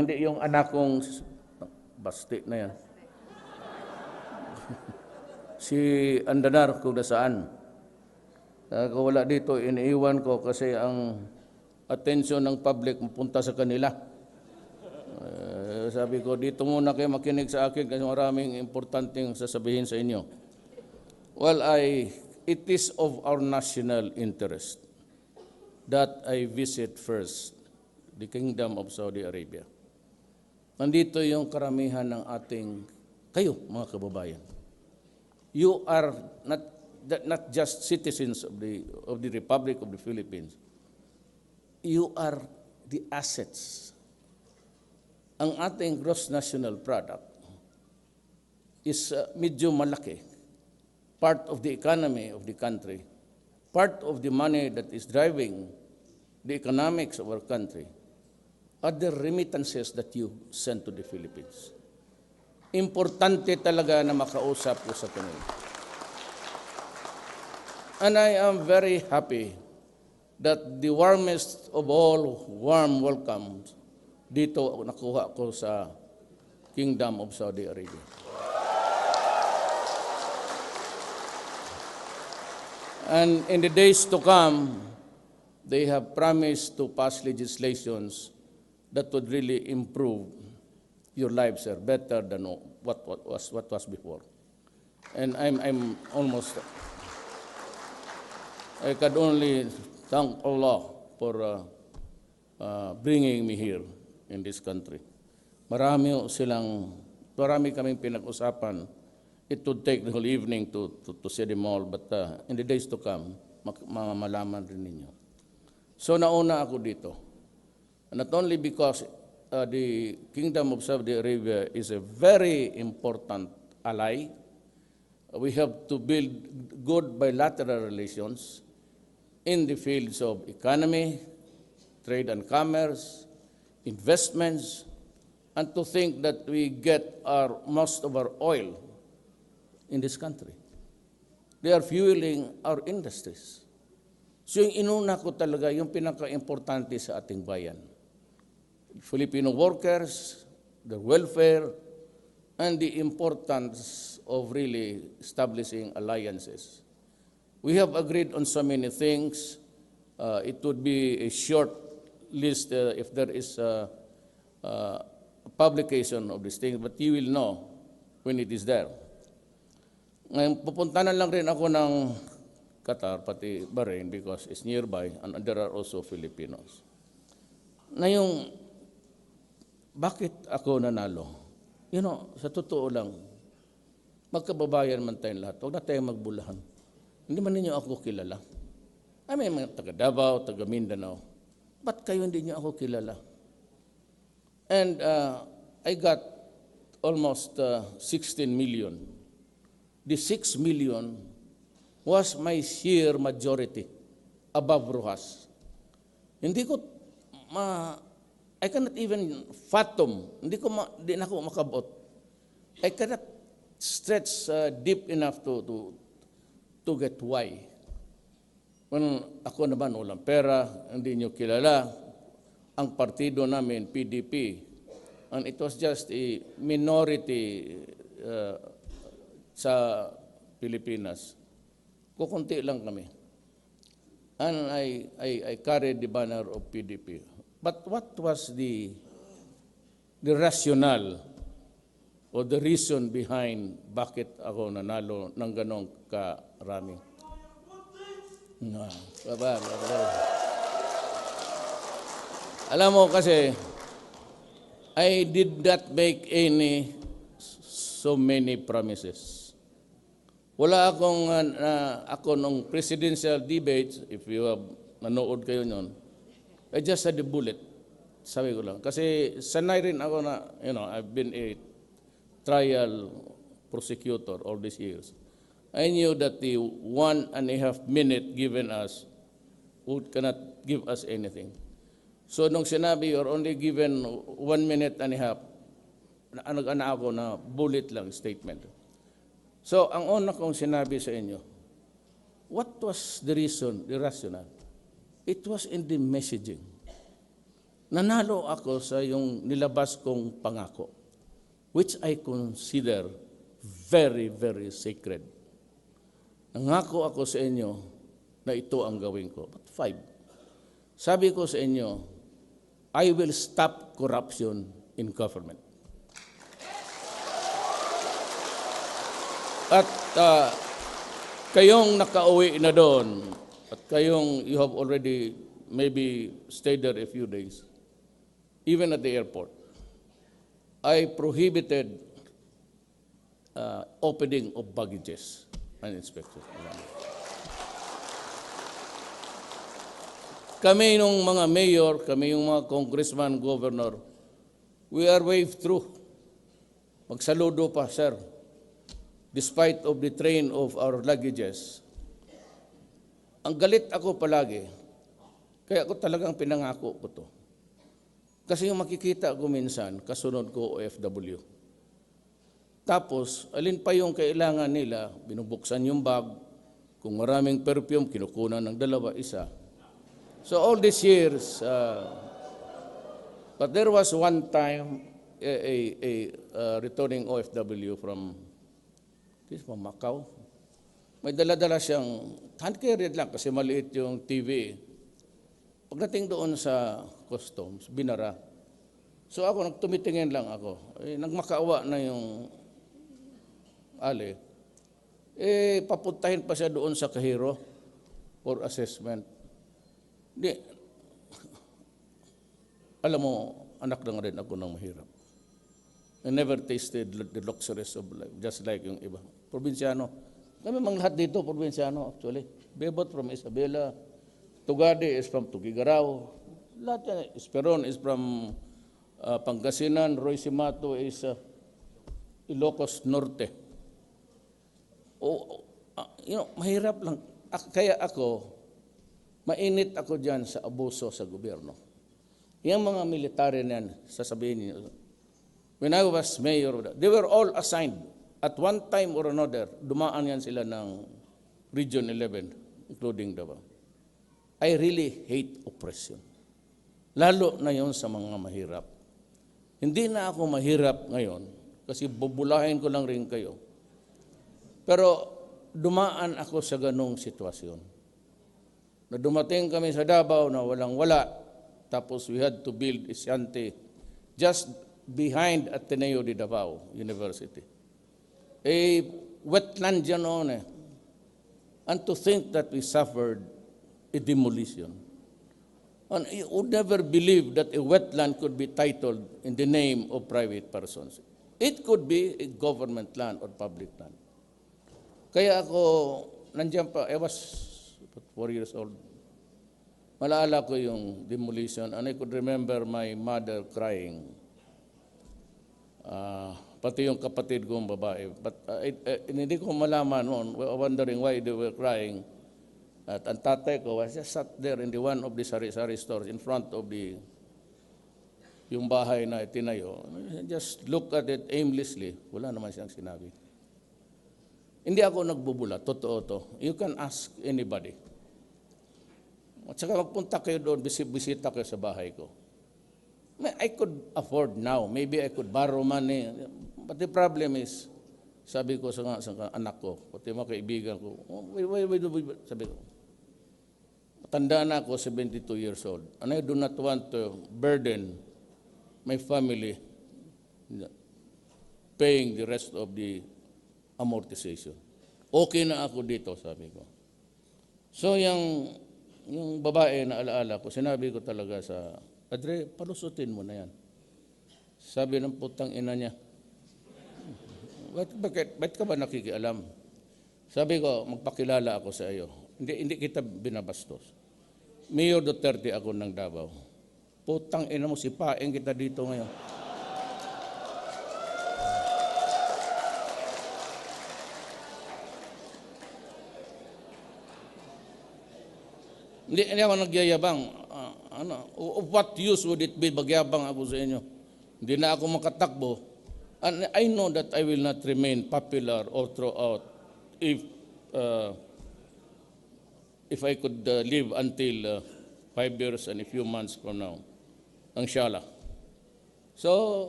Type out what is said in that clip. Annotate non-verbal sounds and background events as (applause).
Hindi yung anak kong basti na yan. (laughs) si Andanar kung nasaan. Kung wala dito, iniiwan ko kasi ang atensyon ng public mapunta sa kanila. Uh, sabi ko, dito muna kayo makinig sa akin kasi maraming importanteng sasabihin sa inyo. Well, I, it is of our national interest that I visit first the Kingdom of Saudi Arabia. Nandito yung karamihan ng ating, kayo mga kababayan. You are not, not just citizens of the, of the Republic of the Philippines. You are the assets. Ang ating gross national product is uh, medyo malaki. Part of the economy of the country. Part of the money that is driving the economics of our country the remittances that you send to the Philippines. Importante talaga na makausap ko sa kanila. And I am very happy that the warmest of all warm welcomes dito nakuha ko sa Kingdom of Saudi Arabia. And in the days to come, they have promised to pass legislations that would really improve your lives, sir, better than what, what was what was before. And I'm I'm almost. I can only thank Allah for uh, uh, bringing me here in this country. Marami silang, marami kaming pinag-usapan. It would take the whole evening to, to, to see them all, but uh, in the days to come, mamalaman rin ninyo. So nauna ako dito. Not only because uh, the Kingdom of Saudi Arabia is a very important ally, we have to build good bilateral relations in the fields of economy, trade and commerce, investments, and to think that we get our, most of our oil in this country. They are fueling our industries. So yung inuna ko talaga, yung pinaka-importante sa ating bayan. Filipino workers, their welfare, and the importance of really establishing alliances. We have agreed on so many things. Uh, it would be a short list uh, if there is a, a publication of these things, but you will know when it is there. Ngayon, pupunta na lang rin ako ng Qatar, pati Bahrain, because it's nearby, and there are also Filipinos. Na yung, bakit ako nanalo? You know, sa totoo lang, magkababayan man tayong lahat, huwag na tayong magbulahan. Hindi man ninyo ako kilala. I mean, mga taga Davao, taga Mindanao. Ba't kayo hindi nyo ako kilala? And uh, I got almost uh, 16 million. The 6 million was my sheer majority above Rojas. Hindi ko ma I cannot even fathom. Hindi ko ma, di na ako makabot. I cannot stretch uh, deep enough to to to get why. When ako naman walang pera, hindi nyo kilala, ang partido namin, PDP, and it was just a minority uh, sa Pilipinas. Kukunti lang kami. And I, I, I carried the banner of PDP. But what was the, the rationale or the reason behind bakit ako nanalo ng ganong karami? No. Alam mo kasi, I did not make any so many promises. Wala akong, uh, ako nung presidential debates, if you have nanood kayo nun, I just had a bullet. Sabi ko lang. Kasi sanay rin ako na, you know, I've been a trial prosecutor all these years. I knew that the one and a half minute given us would cannot give us anything. So nung sinabi, you're only given one minute and a half, na- nag-ana ako na bullet lang statement. So ang una kong sinabi sa inyo, what was the reason, the rationale? It was in the messaging. nanalo ako sa yung nilabas kong pangako, which I consider very, very sacred. Nangako ako sa inyo na ito ang gawin ko. But five, sabi ko sa inyo, I will stop corruption in government. At ah, kayong nakauwi na doon, kayong you have already maybe stayed there a few days, even at the airport, I prohibited uh, opening of baggages and inspections. Kami nung mga mayor, kami yung mga congressman, governor, we are waved through. Magsaludo pa, sir. Despite of the train of our luggages. Ang galit ako palagi, kaya ako talagang pinangako ko to. Kasi yung makikita ko minsan, kasunod ko OFW. Tapos, alin pa yung kailangan nila, binubuksan yung bag, kung maraming perfume, kinukunan ng dalawa, isa. So all these years, uh, but there was one time a, a, a uh, returning OFW from, this from Macau. May dala-dala siyang, hand carried lang kasi maliit yung TV. Pagdating doon sa customs, binara. So ako, nagtumitingin lang ako. Eh, nagmakaawa na yung ali. Eh, papuntahin pa siya doon sa Kahiro for assessment. Di, (laughs) alam mo, anak lang rin ako ng mahirap. I never tasted the luxuries of life, just like yung iba. Probinsyano. Kami mga lahat dito, probinsyano actually. Bebot from Isabela, Tugade is from Tugigaraw. Lahat yan. Esperon is from uh, Pangasinan, Roy Simato is uh, Ilocos Norte. O, ah, you know, mahirap lang. Ak- Kaya ako, mainit ako dyan sa abuso sa gobyerno. Yung mga military na yan, sasabihin niyo, when I was mayor, they were all assigned. At one time or another, dumaan yan sila ng Region 11, including Davao. I really hate oppression. Lalo na yon sa mga mahirap. Hindi na ako mahirap ngayon kasi bubulahin ko lang rin kayo. Pero dumaan ako sa ganong sitwasyon. Na dumating kami sa Davao na walang wala, tapos we had to build a shanty just behind Ateneo de Davao University. A wetland yan noon eh. And to think that we suffered a demolition. And you would never believe that a wetland could be titled in the name of private persons. It could be a government land or public land. Kaya ako, nandiyan pa, I was four years old. Malala ko yung demolition and I could remember my mother crying. Ah, pati yung kapatid kong babae. But uh, I- I- hindi ko malaman noon, wondering why they were crying. At ang tatay ko was just sat there in the one of the sari-sari stores in front of the yung bahay na itinayo. Just look at it aimlessly. Wala naman siyang sinabi. Hindi ako nagbubula, totoo to. You can ask anybody. At saka magpunta kayo doon, bisi- bisita kayo sa bahay ko. I could afford now. Maybe I could borrow money. But the problem is, sabi ko sa, nga- sa anak ko, pati mga kaibigan ko, oh, wait, wait, wait, wait, sabi ko, tanda na ako, 72 years old, and I do not want to burden my family paying the rest of the amortization. Okay na ako dito, sabi ko. So, yung, yung babae na alaala ko, sinabi ko talaga sa, Adre, palusutin mo na yan. Sabi ng putang ina niya, bakit, bakit, bakit ka ba nakikialam? Sabi ko, magpakilala ako sa iyo. Hindi, hindi kita binabastos. Mayor Duterte ako ng Davao. Putang ina mo, sipain kita dito ngayon. Hindi, hindi ako nagyayabang. Ah, ano, what use would it be magyabang ako sa inyo? Hindi na ako makatakbo. And I know that I will not remain popular all throughout if uh, if I could uh, live until uh, five years and a few months from now. ang Shala. So,